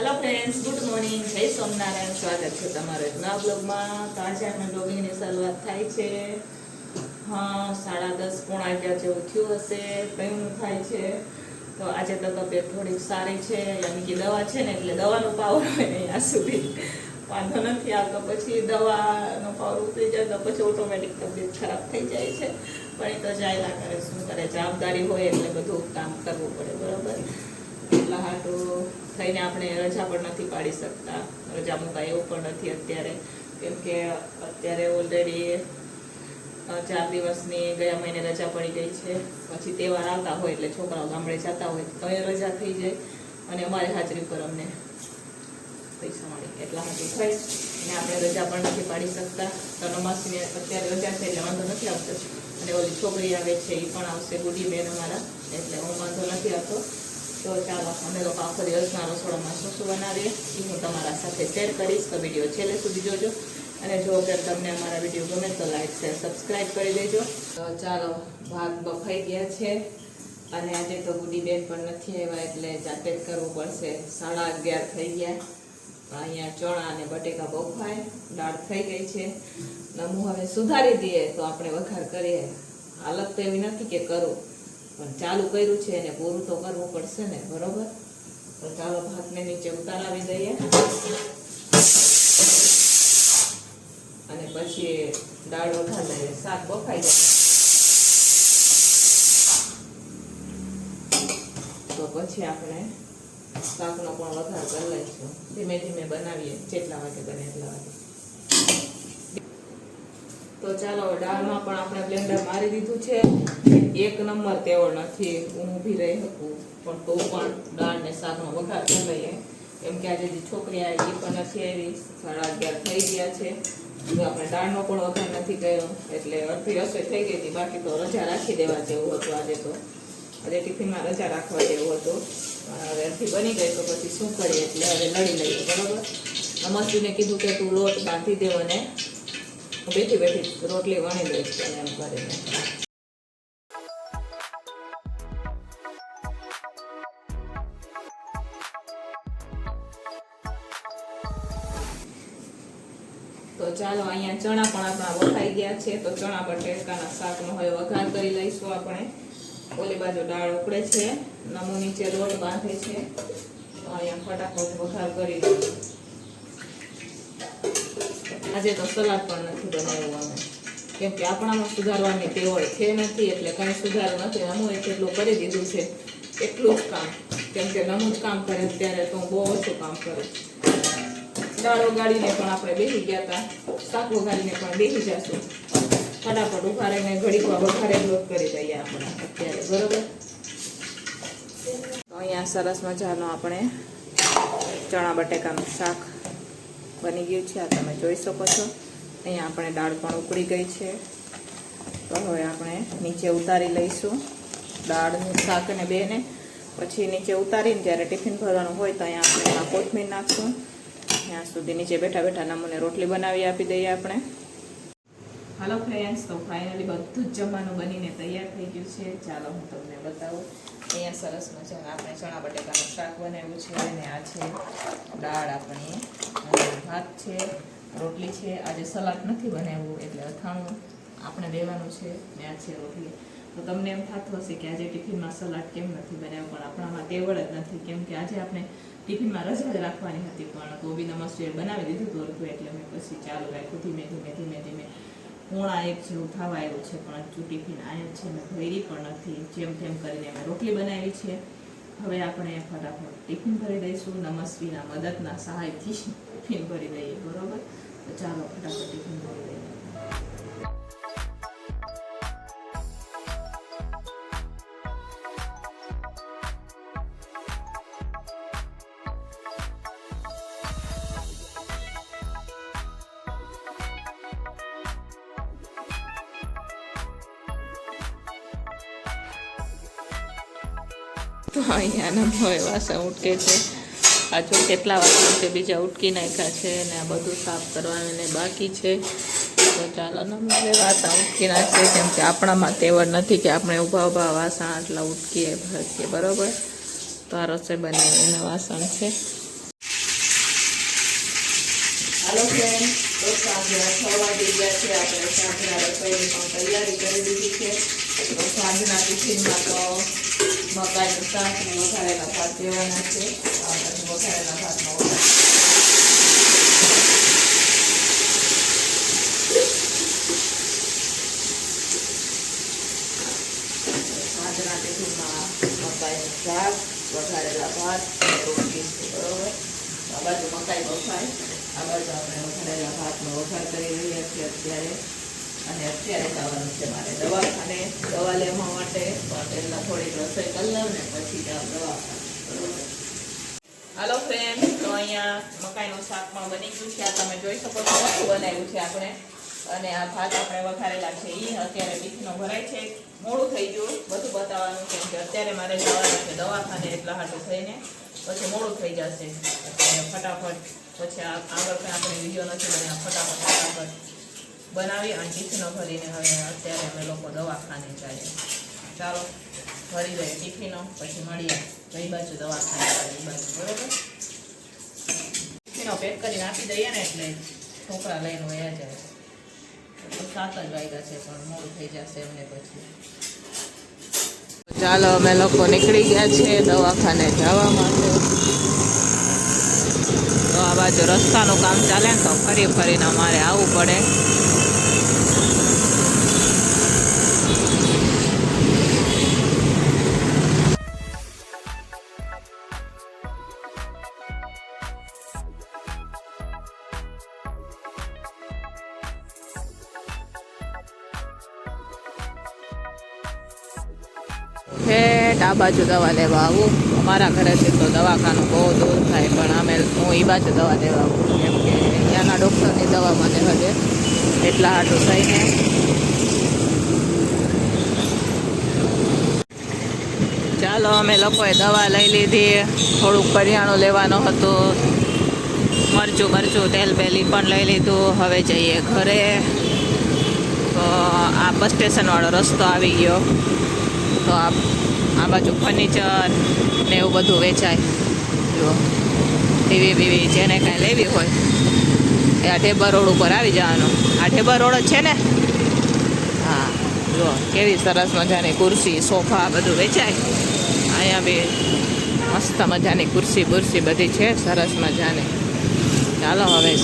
Hello friends good morning જય સોમનારાયણ. સ્વાગત છે તમારે નવા બ્લોગમાં તાજાના બ્લોગિંગની શરૂઆત થાય છે. હા, સાડા દસ પોણા અગિયાર જેવું થયું હશે. કયું થાય છે. તો આજે તો તબિયત થોડીક સારી છે. યાની કે દવા છે ને એટલે દવાનો પાવર હોય ને ત્યાં સુધી. વાંધો નથી આવતો પછી દવાનો પાવર ઉતરી જાય તો પછી ઓટોમેટિક તબિયત ખરાબ થઈ જાય છે. પણ એ તો જાયલા કરે, શું કરે? જવાબદારી હોય એટલે બધું કામ કરવું પડે, બરોબર? એટલા હાટું થઈને આપણે રજા પણ નથી પાડી શકતા. રજા મુકાય એવું પણ નથી અત્યારે. કેમ કે અત્યારે ઓલરેડી ચાર દિવસની ગયા મહિને રજા પડી ગઈ છે. પછી તહેવાર આવતા હોય એટલે છોકરાઓ ગામડે જતા હોય તો એ રજા થઈ જાય અને અમારી હાજરી પર અમને પૈસા મળે. એટલા માટે થઈ અને આપણે રજા પણ નથી પાડી શકતા. તો નમાસીને અત્યારે રજા છે એટલે વાંધો નથી આવતો. અને ઓલી છોકરી આવે છે એ પણ આવશે ગુડી બેન અમારા. એટલે હું વાંધો નથી આવતો. તો ચાલો અમે લોકો આખો દિવસના રસોડામાં શું શું બનાવીએ એ હું તમારા સાથે શેર કરીશ. તો વીડિયો છેલ્લે સુધી જોજો. અને જો અગર તમને અમારા વીડિયો ગમે તો લાઈક શેર સબસ્ક્રાઈબ કરી દેજો. તો ચાલો, ભાગ બફાઈ ગયા છે. અને આજે તો બેન પણ નથી આવ્યા, એટલે જાતે જ કરવું પડશે. સાડા અગિયાર થઈ ગયા. અહીંયા ચણા અને બટેકા બફાય. દાળ થઈ ગઈ છે. નમું હવે સુધારી દઈએ તો આપણે વઘાર કરીએ. હાલત તો એવી નથી કે કરું. પણ ચાલુ કર્યું છે એને પૂરું તો કરવું પડશે ને, બરોબર? તો ચાલો ભાતને નીચે ઉતારાવી દઈએ. અને પછી દાળ વઘાર દઈએ શાક બફાઈ જાય તો પછી આપણે શાકનો પણ વઘાર કરી લઈશું. ધીમે ધીમે બનાવીએ, જેટલા વાગે બને એટલા વાગે. તો ચાલો દાળમાં પણ આપણે બ્લેન્ડર મારી દીધું છે. એક નંબર તેવો નથી, હું ઊભી રહી શકું. પણ તો પણ દાળ ને શાકનો વઘાર કરી લઈએ. કેમ કે આજે જે છોકરી આવી, એ પણ નથી આવી. સાડા અગિયાર થઈ ગયા છે. આપણે દાળનો પણ વઘાર નથી કર્યો. એટલે અડધી રસોઈ થઈ ગઈ હતી. બાકી તો રજા રાખી દેવા જેવું હતું આજે તો. આજે ટિફિનમાં રજા રાખવા જેવું હતું. હવે અડધી બની ગઈ, તો પછી શું કરીએ? એટલે હવે લડી લઈએ, બરાબર? નમસ્તીને કીધું કે તું લોટ બાંધી દેવ અને બેઠી બેઠી રોટલી વણી દઈશ તને એમ કરીને. તો ચાલો અહીંયા ચણા પણ આપણા વખાઈ ગયા છે. તો ચણા બટેકાના શાકનો હવે વઘાર કરી લઈશું આપણે. ઓલી બાજુ દાળ ઉકળે છે. નમો નીચે રોટ બાંધે છે. તો અહીંયા ફટાફટ વઘાર કરી દઈએ આજે તો સલાડ પણ નથી બનાવ્યું અમે કેમ કે આપણામાં સુધારવાની ટેવળ છે નથી, એટલે કંઈ સુધાર નથી. નમું એટલું કરી દીધું છે, એટલું જ કામ. કેમ કે નમું જ કામ કરે ત્યારે તો હું બહુ ઓછું કામ કરું દાળ વગાડીને પણ આપણે બેસી ગયા હતા. શાક વગાડીને પણ બેસી જશું. ફટાફટ ઊભા રહીને ઘડીકમાં વઘારે લોટ કરી દઈએ આપણે અત્યારે, બરોબર? અહીંયા સરસ મજાનો આપણે ચણા બટેકાનું શાક બની ગયું છે, આ તમે જોઈ શકો છો. અહીંયા આપણે દાળ પણ ઉકળી ગઈ છે. તો હવે આપણે નીચે ઉતારી લઈશું દાળનું શાક અને બેને. પછી નીચે ઉતારીને જ્યારે ટિફિન ભરવાનું હોય તો અહીંયા આપણે એમાં કોથમીર નાખશું. ત્યાં સુધી નીચે બેઠા બેઠા નમૂને રોટલી બનાવી આપી દઈએ આપણે. હાલો ફ્રેન્ડ્સ તો ફાઇનલી બધું જ જમવાનું બનીને તૈયાર થઈ ગયું છે. ચાલો હું તમને બતાવું. અહીંયા સરસ મજાના આપણે ચણા બટેકાનું શાક બનાવ્યું છે અને આ છે દાળ આપણી. ભાત છે, રોટલી છે. આજે સલાડ નથી બનાવ્યું, એટલે અથાણું આપણે લેવાનું છે. ને આ છે રોટલી. તો તમને એમ થતું હશે કે આજે ટિફિનમાં સલાડ કેમ નથી બનાવ્યું, પણ આપણામાં તેવડ જ નથી. કેમ કે આજે આપણે ટિફિનમાં રજા જ રાખવાની હતી, પણ કોબીના મસ્ટર્ડ બનાવી દીધું હતું એટલે મેં પછી ચાલુ રાખ્યું ધીમે ધીમે ધીમે ધીમે. પોણા એક જેવું થવા આવ્યું છે, પણ હજુ ટિફિન આવ્યું છે, મેં ભરી પણ નથી. જેમ તેમ કરીને અમે રોટલી બનાવી છે. હવે આપણે ફટાફટ ટિફિન ભરી દઈશું. નમસ્વીના મદદના સહાયથી ટિફિન ભરી દઈએ, બરોબર? તો ચાલો ફટાફટ ટિફિન ભરી દઈએ. તો અહીંયા ભાઈ વાસણ ઉટકે છે. આ જો કેટલા વાસણ છે, બીજા ઉટકી નાખ્યા છે ને આ બધું સાફ કરવાનું બાકી છે. તો ચાલો નમે વાસણ ઉટકી નાખીએ, કેમ કે આપણામાં તેવડ નથી કે આપણે ઊભા ઊભા વાસણ આટલા ઉટકીએ ભરકીએ બરોબર? તો આ રસોઈ બની એના વાસણ છે. હાલો ફ્રેન્ડ તો સાંજના છ વાગી ગયા છે, આપણે સાંજના રસોઈની પણ તૈયારી કરી દીધી છે. તો સાંજના ટિફિનમાં તો મકાઈનું શાક ને વઘારેલા ભાત દેવાના છે આ પછી વઘારેલા ભાતનો સાંજના ટિફિનમાં મકાઈનું શાક વઘારેલા ભાત રોટલી બરોબર આ બાજુ મકાઈ. બફાય આ બાજુ આપણે વઘારેલા ભાતનો વઘાર કરી રહ્યા છીએ અત્યારે. અને અત્યારે જવાનું છે મારે દવાખાને દવા લેવા માટે પહેલાં થોડીક રસોઈ કરી લઉં ને પછી દવા હાલો ફ્રેન્ડ તો અહીંયા મકાઈનું શાક પણ બની ગયું છે. આ તમે જોઈ શકો છો બનાવ્યું છે આપણે. અને આ ભાત આપણે વઘારેલા છે. એ અત્યારે ટીફીનો ભરાય છે. મોડું થઈ ગયું. બધું બતાવવાનું છે કે અત્યારે મારે જવાનું છે દવાખાને, એટલા હાટું થઈને. પછી મોડું થઈ જશે. ફટાફટ. પછી આગળ કંઈ આપણે વીડિયો નથી બનાવ્યા. ફટાફટ ફટાફટ. બનાવી અને ટિફિનો ભરીને હવે અત્યારે અમે લોકો દવાખાને જઈએ ચાલો, ભરી દઈએ ટિફિનો, પછી મળીએ. કઈ બાજુ દવાખાને એ બાજુ, બરોબર? ટિફિનો પેક કરીને આપી દઈએ ને એટલે છોકરા લઈને વયા જાય. તો સાત જ છે, પણ મોડું થઈ જશે એમને પછી. ચાલો, અમે લોકો નીકળી ગયા છે દવાખાને જવા માટે. તો આ બાજુ રસ્તાનું કામ ચાલે તો ફરી ફરીને અમારે આવવું પડે. ઠેઠ આ બાજુ દવા લેવા આવું. અમારા ઘરેથી તો દવાખાનું બહુ દૂર થાય, પણ અમે હું એ બાજુ દવા લેવા આવું. કેમ કે ત્યાંના ડૉક્ટરની દવા મને હજે એટલા હાટું થઈને ચાલો, અમે લોકોએ દવા લઈ લીધી. થોડુંક કરિયાણું લેવાનું હતું. મરચું મરચું તેલ બેલી પણ લઈ લીધું. હવે જઈએ ઘરે. તો આ બસ સ્ટેશનવાળો રસ્તો આવી ગયો. તો આ આ બાજુ ફર્નિચર ને એવું બધું વેચાય. જુઓ ટીવી બીવી જેને કાંઈ લેવી હોય, એ આ ઢેબર રોડ ઉપર આવી જવાનું. આ ઢેબર રોડ જ છે ને? હા જુઓ કેવી સરસ મજાની ખુરશી સોફા બધું વેચાય. અહીંયા બી મસ્ત મજાની ખુરશી બુરશી બધી છે, સરસ મજાની. ચાલો હવે